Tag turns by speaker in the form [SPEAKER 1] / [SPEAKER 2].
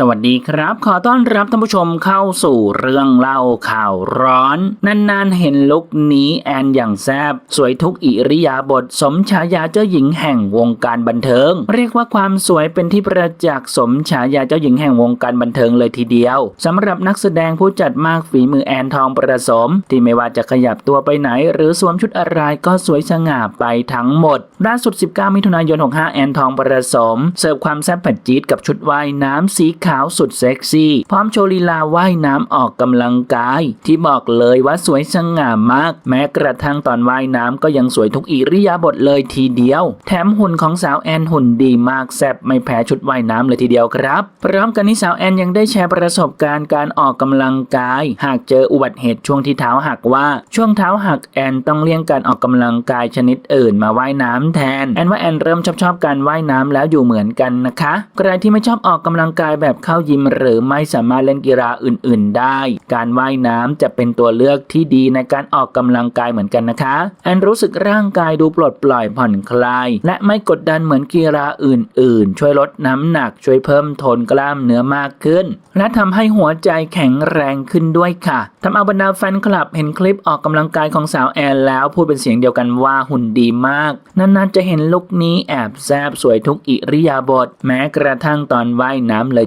[SPEAKER 1] สวัสดีครับ ขอต้อนรับท่านผู้ชมเข้าสู่เรื่องเล่าข่าวร้อน นานๆเห็นลุกนี้แอนอย่างแซบสวยทุกอิริยาบถสมฉายาเจ้าหญิงแห่งวงการบันเทิง เรียกว่าความสวยเป็นที่ประจักษ์สมฉายาเจ้าหญิงแห่งวงการบันเทิงเลยทีเดียวสำหรับนักแสดงผู้จัดมากฝีมือแอนทองประสม ที่ไม่ว่าจะขยับตัวไปไหน หรือสวมชุดอะไรก็สวยสง่าไปทั้งหมดล่าสุด 19 มิถุนายน 65 แอนทองประสมเสิร์ฟความแซ่บผัดจี๊ดกับชุดว่ายน้ำสีขขาวสุดเซ็กซี่ พร้อมโชว์ลีลาว่ายน้ำออกกำลังกาย ที่บอกเลยว่าสวยสง่ามาก แม้กระทั่งตอนว่ายน้ำก็ยังสวยทุกอิริยาบถเลยทีเดียว แถมหุ่นของสาวแอนหุ่นดีมากแซ่บไม่แพ้ชุดว่ายน้ำเลยทีเดียวครับ พร้อมกันนี้สาวแอนยังได้แชร์ประสบการณ์การออกกำลังกาย หากเจออุบัติเหตุช่วงที่เท้าหักว่าช่วงเท้าหักแอนต้องเลี่ยงการออกกำลังกายชนิดอื่นมาว่ายน้ำแทนแอนว่าแอนเริ่มชอบชอบการว่ายน้ำแล้วอยู่เหมือนกันนะคะใครที่ไม่ชอบออกกำลังกายแบบแบบเข้ายิมหรือไม่สามารถเล่นกีฬาอื่น ๆ ได้ การว่ายน้ำจะเป็นตัวเลือกที่ดีในการออกกำลังกายเหมือนกันนะคะ แอนรู้สึกร่างกายดูปลดปล่อยผ่อนคลาย และไม่กดดันเหมือนกีฬาอื่น ๆ ช่วยลดน้ำหนักช่วยเพิ่มทนกล้ามเนื้อมากขึ้น และทำให้หัวใจแข็งแรงขึ้นด้วยค่ะทำเอาบรรดาแฟนคลับเห็นคลิปออกกำลังกายของสาวแอนแล้วพูดเป็นเสียงเดียวกันว่าหุ่นดีมาก นานๆจะเห็นลุคนี้แอบแซบสวยทุกอิริยาบถแม้กระทั่งตอนว่ายน้ำเลย